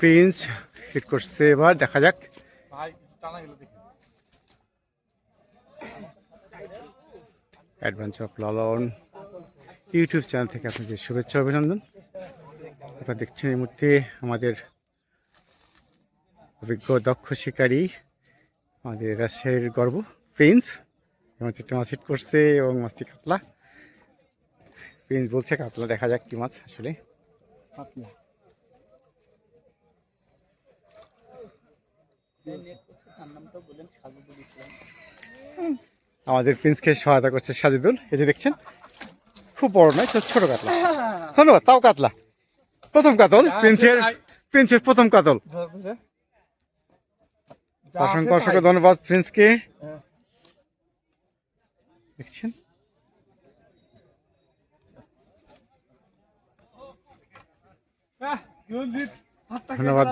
Prince hit করছে এবার দেখা যাক। Adventure of Lalon YouTube channel থেকে আপনাদের শুভেচ্ছা অভিনন্দন। আপনারা দেখছেন এই মুহূর্তে আমাদের অভিজ্ঞ দক্ষ শিকারী আমাদের রাজশাহীর গর্ব প্রিন্স। এবং একটা মাছ হিট করছে এবং মাছটি কাতলা। প্রিন্স বলছে কাতলা দেখা যাক কি মাছ আসলে। পাতলা আমাদের প্রিন্সকে সহায়তা করছে সাজিদুল। এই যে দেখছেন খুব বড় নয় ছোট কাতলা। ধন্যবাদ তাও কাতলা। প্রথম কাতল প্রিন্সের প্রিন্সের প্রথম কাতল। অসংখ্য অসংখ্য ধন্যবাদ প্রিন্সকে দেখছেন? ধন্যবাদ।